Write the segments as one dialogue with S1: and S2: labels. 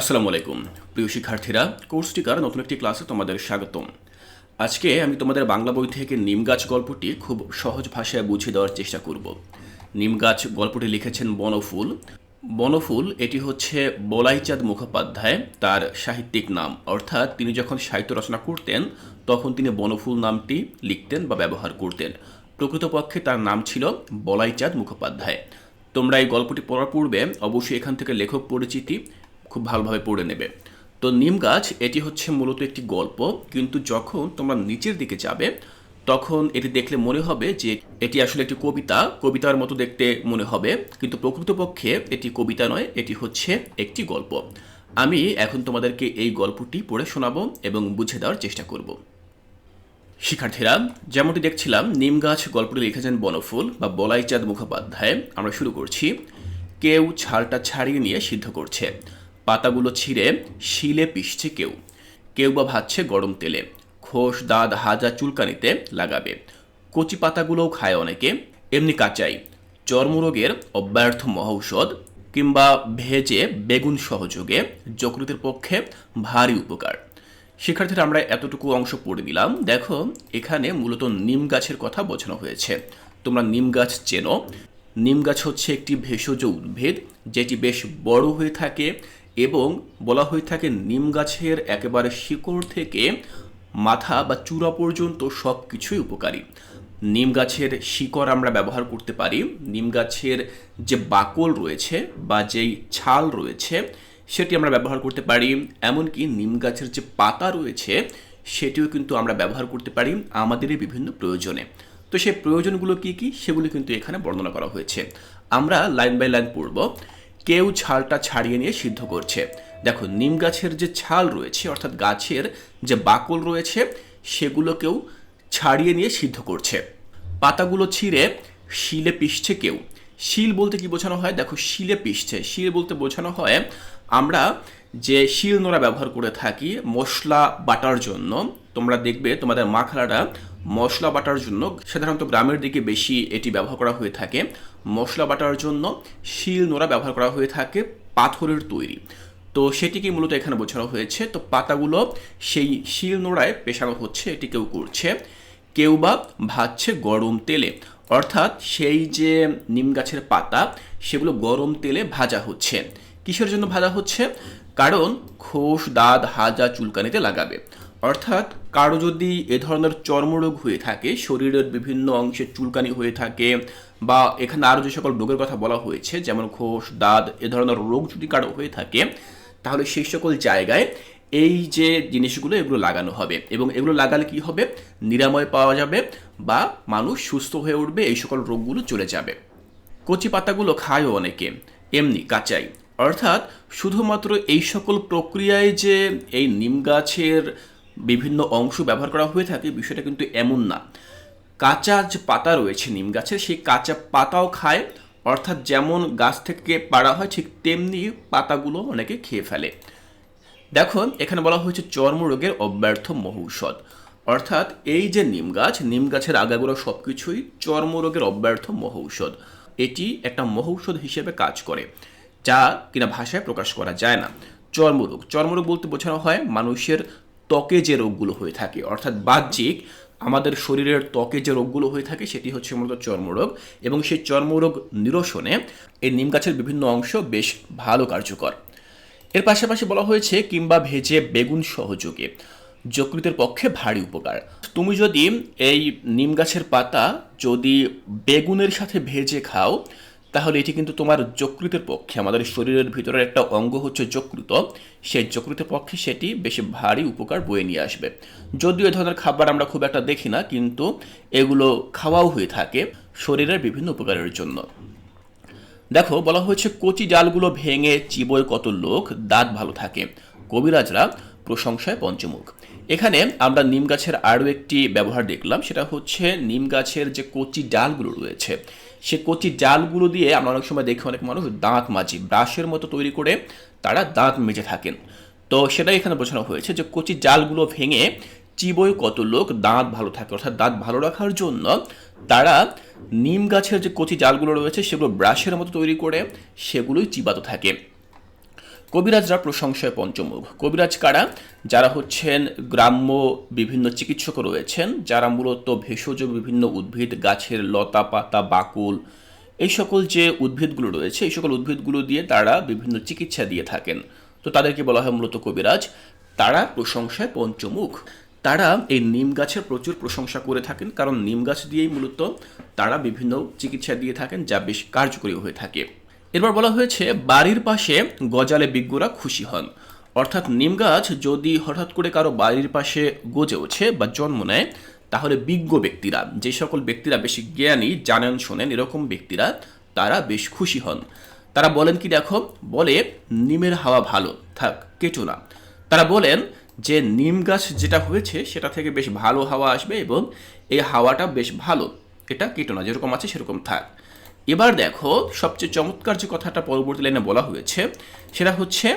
S1: আসসালামু আলাইকুম। প্রিয় শিক্ষার্থীরা কোর্স টিকার নতুন একটি ক্লাসে তোমাদের স্বাগতম। আজকে আমি তোমাদের বাংলা বই থেকে নিম গাছ গল্পটি খুব সহজ ভাষায় বুঝিয়ে দেওয়ার চেষ্টা করব। নিম গাছ গল্পটি লিখেছেন বনফুল। বনফুল, এটি হচ্ছে বলাইচাঁদ মুখোপাধ্যায় তার সাহিত্যিক নাম। অর্থাৎ তিনি যখন সাহিত্য রচনা করতেন, তখন তিনি বনফুল নামটি লিখতেন বা ব্যবহার করতেন। প্রকৃতপক্ষে তার নাম ছিল বলাইচাঁদ মুখোপাধ্যায়। তোমরা এই গল্পটি পড়ার পূর্বে অবশ্যই এখান থেকে লেখক পরিচিতি খুব ভালোভাবে পড়ে নেবে। তো নিম গাছ, এটি হচ্ছে মূলত একটি গল্প, কিন্তু যখন তোমরা নিচের দিকে যাবে, তখন এটি দেখলে মনে হবে যে এটি আসলে একটি কবিতা, কবিতার মতো দেখতে মনে হবে, কিন্তু প্রকৃতপক্ষে এটি কবিতা নয়, এটি হচ্ছে একটি গল্প। আমি এখন তোমাদেরকে এই গল্পটি পড়ে শোনাবো এবং বুঝে দেওয়ার চেষ্টা করব। শিক্ষার্থীরা, যেমনটি দেখছিলাম, নিম গাছ গল্পটি লিখেছেন বনফুল বা বলাইচাঁদ মুখোপাধ্যায়। আমরা শুরু করছি। কেউ ছালটা ছাড়িয়ে নিয়ে সিদ্ধ করছে। পাতাগুলো ছিঁড়ে শিলে পিষছে কেউ। কেউ বা ভাজছে গরম তেলে। খোস, দাঁত, হাজা চুলকানিতে লাগাবে। কচি পাতাগুলোও খায় অনেকে। এমনি কাঁচাই। চর্মরোগের অব্যর্থ মহৌষধ কিংবা ভেজে বেগুন সহযোগে যকৃতের পক্ষে ভারী উপকার। শিক্ষার্থীরা, আমরা এতটুকু অংশ পড়ে দিলাম দেখো, এখানে মূলত নিম গাছের কথা বোঝানো হয়েছে। তোমরা নিম গাছ চেনো। নিম গাছ হচ্ছে একটি ভেষজ উদ্ভিদ, যেটি বেশ বড় হয়ে থাকে এবং বলা হয়ে থাকে নিম গাছের একেবারে শিকড় থেকে মাথা বা চূড়া পর্যন্ত সব কিছুই উপকারী। নিম গাছের শিকড় আমরা ব্যবহার করতে পারি। নিম গাছের যে বাকল রয়েছে বা যেই ছাল রয়েছে, সেটি আমরা ব্যবহার করতে পারি। এমনকি নিম গাছের যে পাতা রয়েছে, সেটিও কিন্তু আমরা ব্যবহার করতে পারি আমাদেরই বিভিন্ন প্রয়োজনে। তো সেই প্রয়োজনগুলো কি কি, সেগুলো কিন্তু এখানে বর্ণনা করা হয়েছে। আমরা লাইন বাই লাইন পড়ব। কেউ ছালটা ছাড়িয়ে নিয়ে সিদ্ধ করছে। দেখো নিম গাছের যে ছাল রয়েছে, অর্থাৎ গাছের যে বাকল রয়েছে, সেগুলোকেও ছাড়িয়ে নিয়ে সিদ্ধ করছে। পাতাগুলো ছিঁড়ে শিলে পিষছে কেউ। শিল বলতে কি বোঝানো হয়? দেখো, শিলে পিষছে। শিল বলতে বোঝানো হয়, আমরা যে শিল নোড়া ব্যবহার করে থাকি মশলা বাটার জন্য, তোমরা দেখবে তোমাদের মা খালারা মশলা বাটার জন্য সাধারণত গ্রামের দিকে বেশি এটি ব্যবহার করা হয়ে থাকে। মশলা বাটার জন্য শিল নোড়া ব্যবহার করা হয়ে থাকে, পাথরের তৈরি। তো সেটিকে মূলত এখানে বোঝানো হয়েছে। তো পাতাগুলো সেই শিল নোড়ায় পেশানো হচ্ছে, এটি কেউ করছে। কেউ বা ভাজছে গরম তেলে। অর্থাৎ সেই যে নিম গাছের পাতা, সেগুলো গরম তেলে ভাজা হচ্ছে। কিসের জন্য ভাজা হচ্ছে? কারণ খোস, দাঁত, হাজা চুলকানিতে লাগাবে। অর্থাৎ কারও যদি এ ধরনের চর্মরোগ হয়ে থাকে, শরীরের বিভিন্ন অংশে চুলকানি হয়ে থাকে, বা এখানে আরও যে সকল রোগের কথা বলা হয়েছে, যেমন খোস, দাঁত, এ ধরনের রোগ যদি কারও হয়ে থাকে, তাহলে সেই সকল জায়গায় এই যে জিনিসগুলো, এগুলো লাগানো হবে। এবং এগুলো লাগালে কি হবে? নিরাময় পাওয়া যাবে বা মানুষ সুস্থ হয়ে উঠবে, এই সকল রোগগুলো চলে যাবে। কচি পাতাগুলো খায়ও অনেকে, এমনি কাঁচাই। অর্থাৎ শুধুমাত্র এই সকল প্রক্রিয়ায় যে এই নিম গাছের বিভিন্ন অংশ ব্যবহার করা হয়ে থাকে, বিষয়টা কিন্তু এমন না। কাঁচা যে পাতা রয়েছে নিম গাছের, সেই কাঁচা পাতাও খায়। অর্থাৎ যেমন গাছ থেকে পাড়া হয়, ঠিক তেমনি পাতাগুলো অনেকে খেয়ে ফেলে। দেখো এখানে বলা হয়েছে চর্মরোগের অব্যর্থ মহৌষধ। অর্থাৎ এই যে নিম গাছ, নিম গাছের আগাগুলো সব কিছুই চর্মরোগের অব্যর্থ মহৌষধ। এটি একটা মহৌষধ হিসেবে কাজ করে, যা কিনা ভাষায় প্রকাশ করা যায় না। চর্মরোগ চর্মরোগ বলতে বোঝানো হয় মানুষের ত্বকে যে রোগগুলো হয়ে থাকে, অর্থাৎ বাহ্যিক আমাদের শরীরের ত্বকে যে রোগগুলো হয়ে থাকে সেটি হচ্ছে মূলত চর্মরোগ এবং সেই চর্মরোগ নিরসনে এই নিম গাছের বিভিন্ন অংশ বেশ ভালো কার্যকর। এর পাশাপাশি বলা হয়েছে কিংবা ভেজে বেগুন সহযোগে। যকৃতের পক্ষে ভারী উপকার। তুমি যদি এই নিম গাছের পাতা যদি বেগুনের সাথে ভেজে খাও তাহলে এটি কিন্তু তোমার যকৃতের পক্ষে, আমাদের শরীরের ভিতরের একটা অঙ্গ হচ্ছে যকৃত। সেই যকৃতের পক্ষে সেটি বেশি ভারী উপকার বয়ে নিয়ে আসবে। যদিও এ ধরনের খাবার আমরা খুব একটা দেখি না, কিন্তু এগুলো খাওয়াও হয়ে থাকে শরীরের বিভিন্ন উপকারের জন্য। দেখো, বলা হয়েছে কচি ডালগুলো ভেঙে চিবোয় কত লোক, দাঁত ভালো থাকে। কবিরাজরা প্রশংসায় পঞ্চমুখ। এখানে আমরা নিম গাছের আরও একটি ব্যবহার দেখলাম, সেটা হচ্ছে নিম গাছের যে কচি ডালগুলো রয়েছে। সে কচি জালগুলো দিয়ে আমরা অনেক সময় দেখি অনেক মানুষ দাঁত মাজি, ব্রাশের মতো তৈরি করে তারা দাঁত মেজে থাকেন। তো সেটাই এখানে বোঝানো হয়েছে যে কচি জালগুলো ভেঙে চিবই কত লোক দাঁত ভালো থাকে, অর্থাৎ দাঁত ভালো রাখার জন্য তারা নিম গাছের যে কচি জালগুলো রয়েছে সেগুলো ব্রাশের মতো তৈরি করে সেগুলোই চিবাতে থাকে। কবিরাজরা প্রশংসায় পঞ্চমুখ। কবিরাজ কারা? যারা হচ্ছেন গ্রাম্য বিভিন্ন চিকিৎসক রয়েছেন, যারা মূলত ভেষজ বিভিন্ন উদ্ভিদ, গাছের লতা পাতা, বাকুল, এই সকল যে উদ্ভিদগুলো রয়েছে, এই সকল উদ্ভিদগুলো দিয়ে তারা বিভিন্ন চিকিৎসা দিয়ে থাকেন। তো তাদেরকে বলা হয় মূলত কবিরাজ। তারা প্রশংসায় পঞ্চমুখ। তারা এই নিম গাছের প্রচুর প্রশংসা করে থাকেন, কারণ নিম গাছ দিয়েই মূলত তারা বিভিন্ন চিকিৎসা দিয়ে থাকেন, যা বেশ কার্যকরী হয়ে থাকে। এরপর বলা হয়েছে, বাড়ির পাশে গজালে বিজ্ঞরা খুশি হন। অর্থাৎ নিম গাছ যদি হঠাৎ করে কারও বাড়ির পাশে গজে ওঠে বা জন্ম নেয়, তাহলে বিজ্ঞ ব্যক্তিরা, যে সকল ব্যক্তিরা বেশি জ্ঞানী, জানেন, শোনেন, এরকম ব্যক্তিরা, তারা বেশ খুশি হন। তারা বলেন কি, দেখো, বলে, নিমের হাওয়া ভালো, থাক, কেটো না। তারা বলেন যে, নিম গাছ যেটা হয়েছে, সেটা থেকে বেশ ভালো হাওয়া আসবে এবং এই হাওয়াটা বেশ ভালো, এটা কেটো না, যেরকম আছে সেরকম থাক। এবার দেখো, সবচেয়ে চমৎকার যে কথাটা পরবর্তী লাইনে বলা হয়েছে, সেটা হচ্ছে,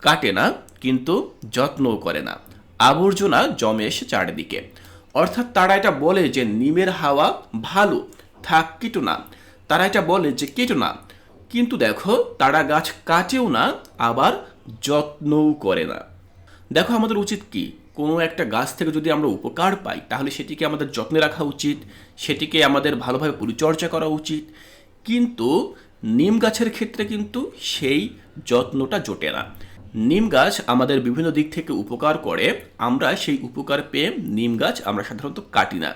S1: কাটে না, কিন্তু যত্নও করে না। আবর্জনা জমে এসে চারিদিকে। অর্থাৎ তারা এটা বলে যে নিমের হাওয়া ভালো, থাক কেটো না। তারা এটা বলে যে কেটো না। কিন্তু দেখো, তারা গাছ কাটেও না, আবার যত্নও করে না। দেখো আমাদের উচিত কি? কোনো একটা গাছ থেকে যদি আমরা উপকার পাই, তাহলে সেটিকে আমাদের যত্নে রাখা উচিত, সেটিকে আমাদের ভালোভাবে পরিচর্যা করা উচিত। কিন্তু নিম গাছের ক্ষেত্রে কিন্তু সেই যত্নটা জোটে না। নিম গাছ আমাদের বিভিন্ন দিক থেকে উপকার করে, আমরা সেই উপকার পেয়ে নিম গাছ আমরা সাধারণত কাটি না।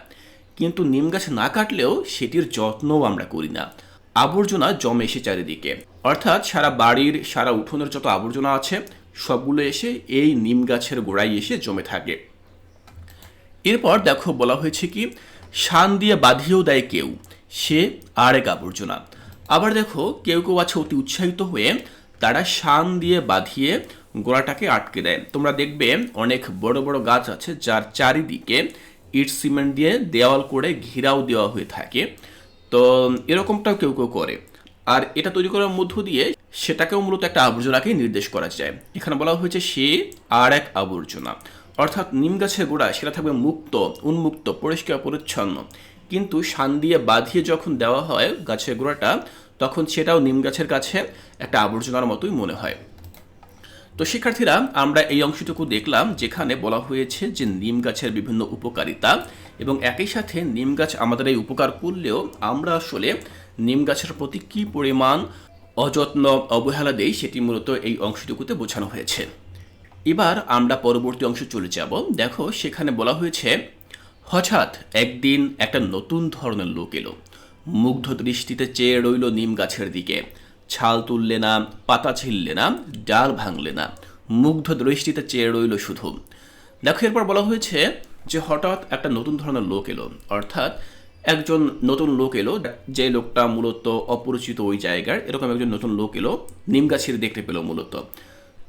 S1: কিন্তু নিম গাছ না কাটলেও সেটির যত্নও আমরা করি না। আবর্জনা জমে এসে চারিদিকে। অর্থাৎ সারা বাড়ির, সারা উঠোনের যত আবর্জনা আছে সবগুলো এসে এই নিম গাছের গোড়ায় এসে জমে থাকে। এরপর দেখো বলা হয়েছে কি, শান দিয়ে বাঁধিয়েও দেয় কেউ, সে আর এক আবর্জনা। আবার দেখো কেউ কেউ আছে অতি উৎসাহিত হয়ে তারা শান দিয়ে বাঁধিয়ে গোড়াটাকে আটকে দেয়। তোমরা দেখবে অনেক বড় বড় গাছ আছে যার চারিদিকে ইট সিমেন্ট দিয়ে দেওয়াল করে ঘিরাও দেওয়া হয়ে থাকে। তো এরকমটাও কেউ কেউ করে। আর এটা তৈরি করার মধ্য দিয়ে সেটাকেও মূলত একটা আবর্জনাকেই নির্দেশ করা যায়। এখানে বলা হয়েছে সে আর এক আবর্জনা। অর্থাৎ নিম গাছের গোড়া, সেটা থাকবে মুক্ত, উন্মুক্ত, পরিষ্কার, পরিচ্ছন্ন। কিন্তু শান দিয়ে বাঁধিয়ে যখন দেওয়া হয় গাছের গোড়াটা, তখন সেটাও নিম গাছের কাছে একটা আবর্জনার মতোই মনে হয়। তো শিক্ষার্থীরা, আমরা এই অংশটুকু দেখলাম যেখানে বলা হয়েছে যে নিম গাছের বিভিন্ন উপকারিতা এবং একই সাথে নিম গাছ আমাদের এই উপকার করলেও আমরা আসলে নিম গাছের প্রতি কী পরিমাণ অযত্ন অবহেলা দেই সেটি মূলত এই অংশটুকুতে বোঝানো হয়েছে। এবার আমরা পরবর্তী অংশে চলে যাব। দেখো, সেখানে বলা হয়েছে, হঠাৎ একদিন একটা নতুন ধরনের লোক এলো। মুগ্ধ দৃষ্টিতে চেয়ে রইল নিম গাছের দিকে। ছাল তুললে না, পাতা ছিললে না, ডাল ভাঙলে না। মুগ্ধ দৃষ্টিতে চেয়ে রইল শুধু। দেখো, এরপর বলা হয়েছে যে হঠাৎ একটা নতুন ধরনের লোক এলো। অর্থাৎ একজন নতুন লোক এলো, যে লোকটা মূলত অপরিচিত ওই জায়গার, এরকম একজন নতুন লোক এলো, নিম গাছের দেখতে পেল মূলত।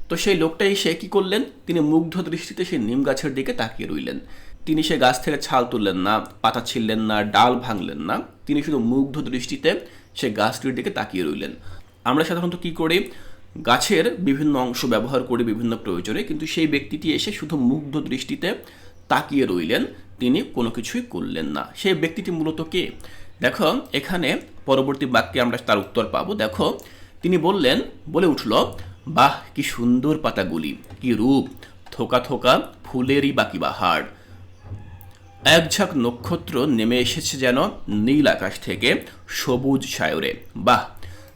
S1: তো সেই লোকটা এসে কি করলেন? তিনি মুগ্ধ দৃষ্টিতে সেই নিম গাছের দিকে তাকিয়ে রইলেন। তিনি সে গাছ থেকে ছাল তুললেন না, পাতা ছিললেন না, ডাল ভাঙলেন না, তিনি শুধু মুগ্ধ দৃষ্টিতে সে গাছটির দিকে তাকিয়ে রইলেন। আমরা সাধারণত কি করি? গাছের বিভিন্ন অংশ ব্যবহার করি বিভিন্ন প্রয়োজনে, কিন্তু সেই ব্যক্তিটি এসে শুধু মুগ্ধ দৃষ্টিতে তাকিয়ে রইলেন, তিনি কোনো কিছুই করলেন না। সেই ব্যক্তিটি মূলত কে? দেখো, এখানে পরবর্তী বাক্যে আমরা তার উত্তর পাবো। দেখো, তিনি বললেন, বলে উঠল, বাহ, কি সুন্দর পাতাগুলি, কি রূপ, থোকা থোকা ফুলেরই বাকি বাহার। এক ঝাঁক নক্ষত্র নেমে এসেছে যেন নীল আকাশ থেকে সবুজ সায়রে। বাহ,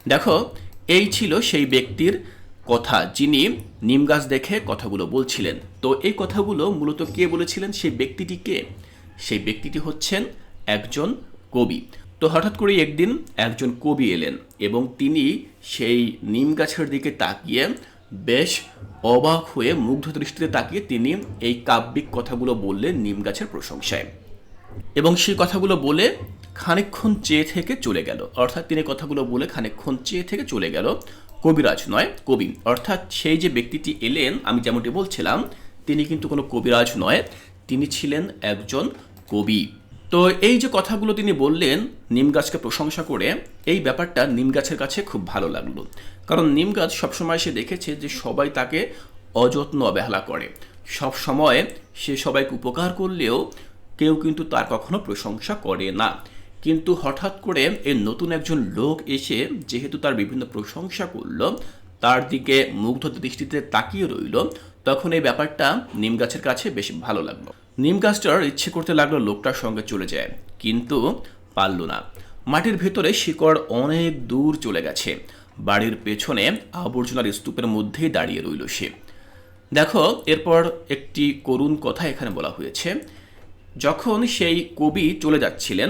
S1: দেখো, এই ছিল সেই ব্যক্তির কথা যিনি নিম গাছ দেখে কথাগুলো বলছিলেন। তো এই কথাগুলো মূলত কে বলেছিলেন? সেই ব্যক্তিটি কে? সেই ব্যক্তিটি হচ্ছেন একজন কবি। তো হঠাৎ করে একদিন একজন কবি এলেন এবং তিনি সেই নিম গাছের দিকে তাকিয়ে বেশ অবাক হয়ে, মুগ্ধ দৃষ্টিতে তাকিয়ে তিনি এই কাব্যিক কথাগুলো বললেন নিম গাছের প্রশংসায়। এবং সেই কথাগুলো বলে খানিকক্ষণ চেয়ে থেকে চলে গেল। অর্থাৎ তিনি কথাগুলো বলে খানিকক্ষণ চেয়ে থেকে চলে গেল। কবিরাজ নয়, কবি। অর্থাৎ সেই যে ব্যক্তিটি এলেন, আমি যেমনটি বলছিলাম, তিনি কিন্তু কোনো কবিরাজ নয়, তিনি ছিলেন একজন কবি। তো এই যে কথাগুলো তিনি বললেন নিম গাছকে প্রশংসা করে, এই ব্যাপারটা নিম গাছের কাছে খুব ভালো লাগল। কারণ নিম গাছ সবসময় সে দেখেছে যে সবাই তাকে অযত্ন অবহেলা করে। সব সময় সে সবাইকে উপকার করলেও কেউ কিন্তু তার কখনো প্রশংসা করে না। কিন্তু হঠাৎ করে এই নতুন একজন লোক এসে যেহেতু তার বিভিন্ন প্রশংসা করল, তার দিকে মুগ্ধ দৃষ্টিতে তাকিয়ে রইল, তখন এই ব্যাপারটা নিম গাছের কাছে বেশ ভালো লাগল। নিম গাছটার ইচ্ছে করতে লাগল লোকটার সঙ্গে চলে যায়, কিন্তু পারল না। মাটির ভেতরে শিকড় অনেক দূর চলে গেছে। বাড়ির পেছনে আবর্জনার স্তূপের মধ্যেই দাঁড়িয়ে রইল সে। দেখো, এরপর একটি করুণ কথা এখানে বলা হয়েছে। যখন সেই কবি চলে যাচ্ছিলেন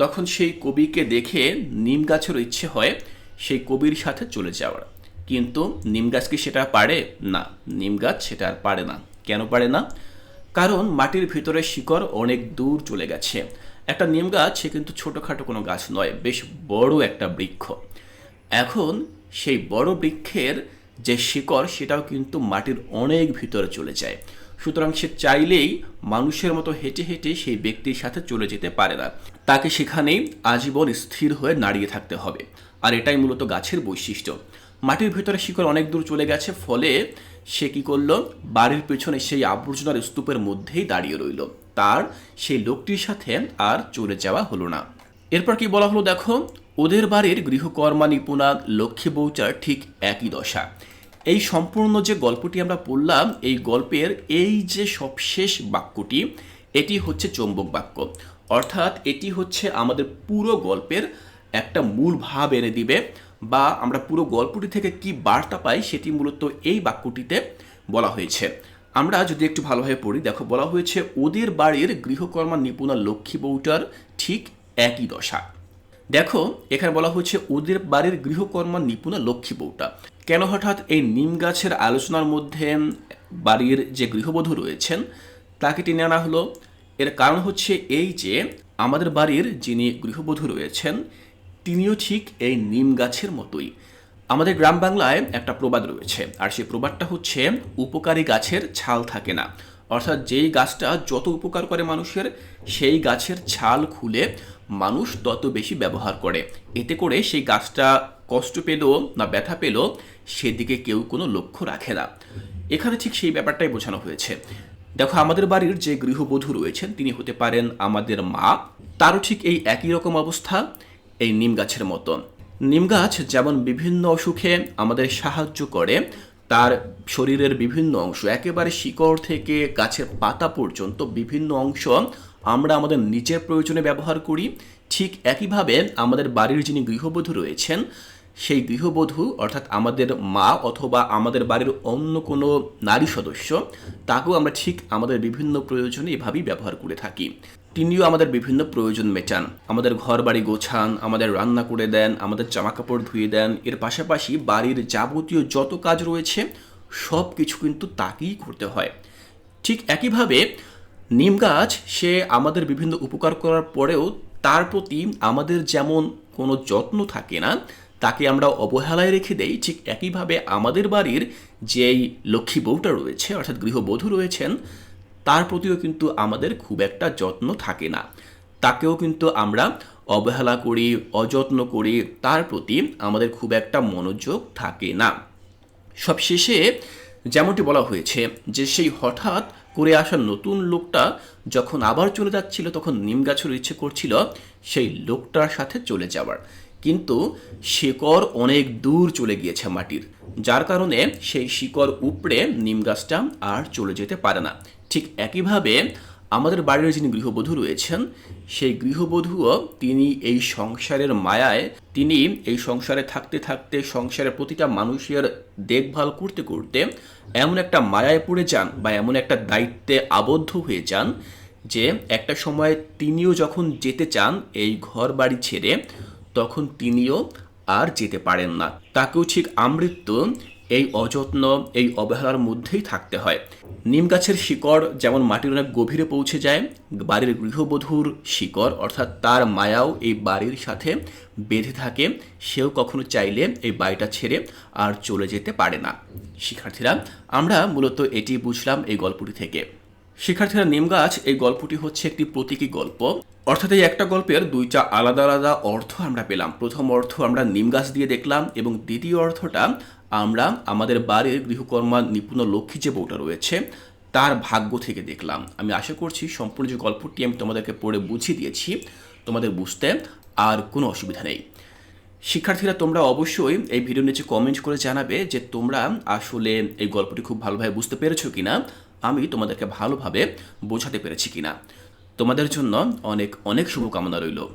S1: তখন সেই কবিকে দেখে নিম গাছের ইচ্ছে হয় সেই কবির সাথে চলে যাওয়ার। কিন্তু নিম গাছ কি সেটা পারে? না, নিম গাছ সেটা আর পারে না। কেন পারে না? কারণ মাটির ভিতরে শিকড় অনেক দূর চলে গেছে। একটা নিম গাছ সে কিন্তু ছোটোখাটো কোনো গাছ নয়, বেশ বড় একটা বৃক্ষ। এখন সেই বড় বৃক্ষের যে শিকড় সেটাও কিন্তু মাটির অনেক ভিতরে চলে যায়। সুতরাং সে চাইলেই মানুষের মতো হেঁটে হেঁটে সেই ব্যক্তির সাথে চলে যেতে পারে না। তাকে সেখানেই আজীবন স্থির হয়ে দাঁড়িয়ে থাকতে হবে। আর এটাই মূলত গাছের বৈশিষ্ট্য। মাটির ভিতরে শিকড় অনেক দূর চলে গেছে, ফলে সে কি করল? বাড়ির পেছনে সেই আবর্জনার স্তূপের মধ্যেই দাঁড়িয়ে রইল। তার সেই লোকটির সাথে আর চলে যাওয়া হলো না। এরপর কি বলা হলো দেখো? ওদের বাড়ির গৃহকর্মা নিপুণা লক্ষ্মী বৌচার ঠিক একই দশা। এই সম্পূর্ণ যে গল্পটি আমরা পড়লাম, এই গল্পের এই যে সবশেষ বাক্যটি, এটি হচ্ছে চৌম্বক বাক্য। অর্থাৎ এটি হচ্ছে আমাদের পুরো গল্পের একটা মূল ভাব এনে দিবে বা আমরা পুরো গল্পটি থেকে কি বার্তা পাই সেটি মূলত এই বাক্যটিতে বলা হয়েছে। আমরা যদি একটু ভালোভাবে পড়ি, দেখো, বলা হয়েছে, ওদের বাড়ির গৃহকর্মা নিপুণা লক্ষ্মী বউটার ঠিক একই দশা। দেখো, এখানে বলা হয়েছে ওদের বাড়ির গৃহকর্মা নিপুণা লক্ষ্মী বউটা। কেন হঠাৎ এই নিম গাছের আলোচনার মধ্যে বাড়ির যে গৃহবধূ রয়েছেন, তাকে টেনে আনা হলো? এর কারণ হচ্ছে এই যে, আমাদের বাড়ির যিনি গৃহবধূ রয়েছেন, তিনিও ঠিক এই নিম গাছের মতোই। আমাদের গ্রাম বাংলায় একটা প্রবাদ রয়েছে, আর সেই প্রবাদটা হচ্ছে, উপকারী গাছের ছাল থাকে না। অর্থাৎ যেই গাছটা যত উপকার করে মানুষের, সেই গাছের ছাল খুলে মানুষ তত বেশি ব্যবহার করে। এতে করে সেই গাছটা কষ্ট পেল না ব্যথা পেল, সেদিকে কেউ কোনো লক্ষ্য রাখে না। এখানে ঠিক সেই ব্যাপারটাই বোঝানো হয়েছে। দেখো, আমাদের বাড়ির যে গৃহবধূ রয়েছেন, তিনি হতে পারেন আমাদের মা, তারও ঠিক এই একই রকম অবস্থা, এই নিম গাছের মতন। নিম গাছ যেমন বিভিন্ন অসুখে আমাদের সাহায্য করে, তার শরীরের বিভিন্ন অংশ, একেবারে শিকড় থেকে গাছের পাতা পর্যন্ত বিভিন্ন অংশ আমরা আমাদের নিজের প্রয়োজনে ব্যবহার করি। ঠিক একইভাবে আমাদের বাড়ির যিনি গৃহবধূ রয়েছেন সেই গৃহবধূ, অর্থাৎ আমাদের মা অথবা আমাদের বাড়ির অন্য কোনো নারী সদস্য, তাকেও আমরা ঠিক আমাদের বিভিন্ন প্রয়োজনে এভাবেই ব্যবহার করে থাকি। তিনিও আমাদের বিভিন্ন প্রয়োজন মেটান। আমাদের ঘর বাড়ি গোছান, আমাদের রান্না করে দেন, আমাদের জামা কাপড় ধুয়ে দেন। এর পাশাপাশি বাড়ির যাবতীয় যত কাজ রয়েছে, সব কিছু কিন্তু তাকেই করতে হয়। ঠিক একইভাবে নিম গাছ, সে আমাদের বিভিন্ন উপকার করার পরেও তার প্রতি আমাদের যেমন কোনো যত্ন থাকে না তাকে আমরা অবহেলায় রেখে দেই, ঠিক একইভাবে আমাদের বাড়ির যেই লক্ষ্মী বউটা রয়েছে, অর্থাৎ গৃহবধূ রয়েছেন, তার প্রতিও কিন্তু আমাদের খুব একটা যত্ন থাকে না। তাকেও কিন্তু আমরা অবহেলা করি, অযত্ন করি, তার প্রতি আমাদের খুব একটা মনোযোগ থাকে না। সবশেষে যেমনটি বলা হয়েছে যে, সেই হঠাৎ করে আসা নতুন লোকটা যখন আবার চলে যাচ্ছিল, তখন নিম গাছের ইচ্ছে করছিল সেই লোকটার সাথে চলে যাওয়ার। কিন্তু শিকড় অনেক দূর চলে গিয়েছে মাটির। যার কারণে সেই শিকড় উপড়ে নিম গাছটা আর চলে যেতে পারে না। ঠিক একইভাবে আমাদের বাড়ির যিনি গৃহবধূ রয়েছেন, সেই গৃহবধূও তিনি এই সংসারের মায়ায়, তিনি এই সংসারে থাকতে থাকতে, সংসারের প্রতিটা মানুষের দেখভাল করতে করতে এমন একটা মায়ায় পড়ে যান বা এমন একটা দায়িত্বে আবদ্ধ হয়ে যান যে একটা সময় তিনিও যখন যেতে চান এই ঘর বাড়ি ছেড়ে তখন তিনিও আর যেতে পারেন না। তাকেও ঠিক আমৃত্যু, এই অযত্ন, এই অবহেলার মধ্যেই থাকতে হয়। নিম গাছের শিকড় যেমন মাটির অনেক গভীরে পৌঁছে যায়, বাড়ির গৃহবধূর শিকড় অর্থাৎ তার মায়াও এই বাড়ির সাথে বেঁধে থাকে। সেও কখনো চাইলে এই বাড়িটা ছেড়ে আর চলে যেতে পারে না। শিক্ষার্থীরা, আমরা মূলত এটি বুঝলাম এই গল্পটি থেকে। শিক্ষার্থীরা নিম গাছ, এই গল্পটি হচ্ছে একটি প্রতীকী গল্প। অর্থাৎ এই একটা গল্পের দুইটা আলাদা আলাদা অর্থ আমরা পেলাম। প্রথম অর্থ আমরা নিম গাছ দিয়ে দেখলাম এবং দ্বিতীয় অর্থটা আমরা আমাদের বাড়ির গৃহকর্মা নিপুণ লক্ষ্মী যে বউটা রয়েছে, তার ভাগ্য থেকে দেখলাম। আমি আশা করছি সম্পূর্ণ যে গল্পটি আমি তোমাদেরকে পড়ে বুঝিয়ে দিয়েছি, তোমাদের বুঝতে আর কোনো অসুবিধা নেই। শিক্ষার্থীরা তোমরা অবশ্যই এই ভিডিও নিচে কমেন্ট করে জানাবে যে তোমরা আসলে এই গল্পটি খুব ভালোভাবে বুঝতে পেরেছ কিনা। আমি তোমাদেরকে ভালোভাবে বোঝাতে পেরেছি কিনা। তোমাদের জন্য অনেক অনেক শুভকামনা রইল।